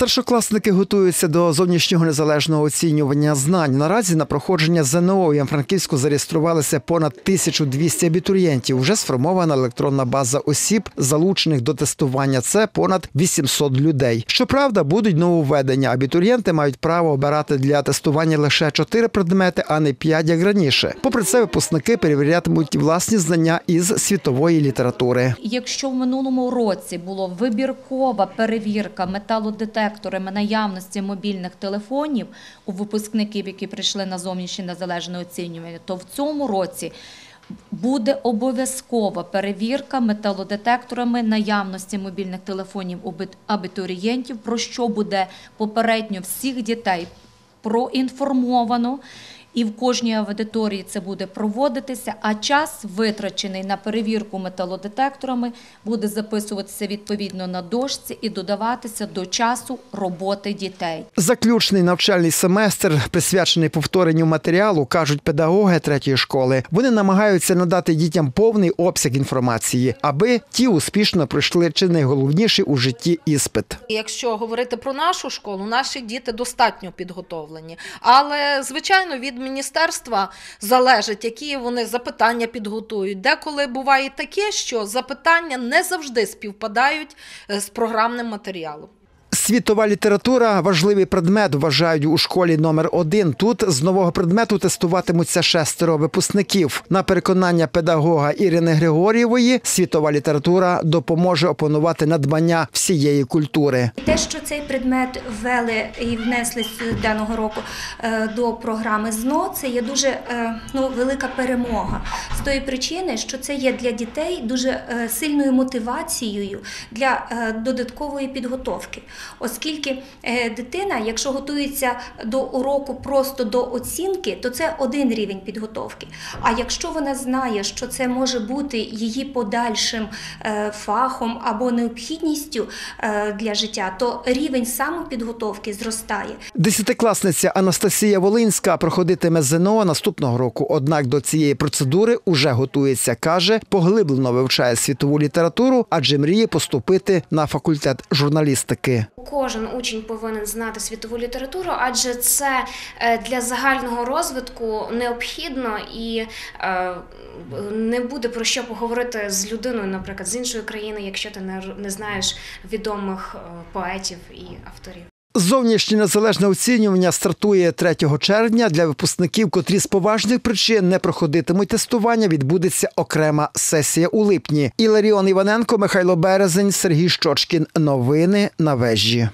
Старшокласники готуються до зовнішнього незалежного оцінювання знань. Наразі на проходження ЗНО у Ям-Франківську зареєструвалися понад 1200 абітурієнтів. Вже сформована електронна база осіб, залучених до тестування. Це понад 800 людей. Щоправда, будуть нововведення. Абітурієнти мають право обирати для тестування лише 4 предмети, а не 5, як раніше. Попри це, випускники перевірятимуть власні знання із світової літератури. Якщо в минулому році було вибіркова перевірка металодетекторами наявності мобільних телефонів у випускників, які прийшли на зовнішнє незалежне оцінювання, то в цьому році буде обов'язкова перевірка металодетекторами наявності мобільних телефонів абітурієнтів, про що буде попередньо всіх дітей проінформовано. І в кожній аудиторії це буде проводитися, а час, витрачений на перевірку металодетекторами, буде записуватися відповідно на дошці і додаватися до часу роботи дітей. Заключний навчальний семестр присвячений повторенню матеріалу, кажуть педагоги третьої школи. Вони намагаються надати дітям повний обсяг інформації, аби ті успішно пройшли чи найголовніший у житті іспит. Якщо говорити про нашу школу, наші діти достатньо підготовлені. Але, звичайно, від міністерства залежить, які вони запитання підготують. Деколи буває таке, що запитання не завжди співпадають е, з програмним матеріалом. Світова література важливий предмет вважають у школі номер один. Тут з нового предмету тестуватимуться шестеро випускників. На переконання педагога Ірини Григорєвої, світова література допоможе опанувати надбання всієї культури. Те, що цей предмет ввели і внесли з даного року е, до програми ЗНО, це є дуже е, ну, велика перемога. З тої причини, що це є для дітей дуже е, сильною мотивацією для додаткової підготовки. Оскільки е, дитина, якщо готується до уроку просто до оцінки, то це один рівень підготовки. А якщо вона знає, що це може бути її подальшим е, фахом або необхідністю е, для життя, то рівень самопідготовки зростає. Десятикласниця Анастасія Волинська проходитиме ЗНО наступного року. Однак до цієї процедури уже готується. каже, поглиблено вивчає світову літературу, адже мріє поступити на факультет журналістики. Кожен учень повинен знати світову літературу, адже це е, для загального розвитку необхідно і е, не буде про що поговорити з людиною, наприклад, з іншої країни, якщо ти не, знаєш відомих е, поетів і авторів. Зовнішнє незалежне оцінювання стартує 3 червня. Для випускників, котрі з поважних причин не проходитимуть тестування, відбудеться окрема сесія у липні. Іларіон Іваненко, Михайло Березень, Сергій Щочкін. Новини на вежі.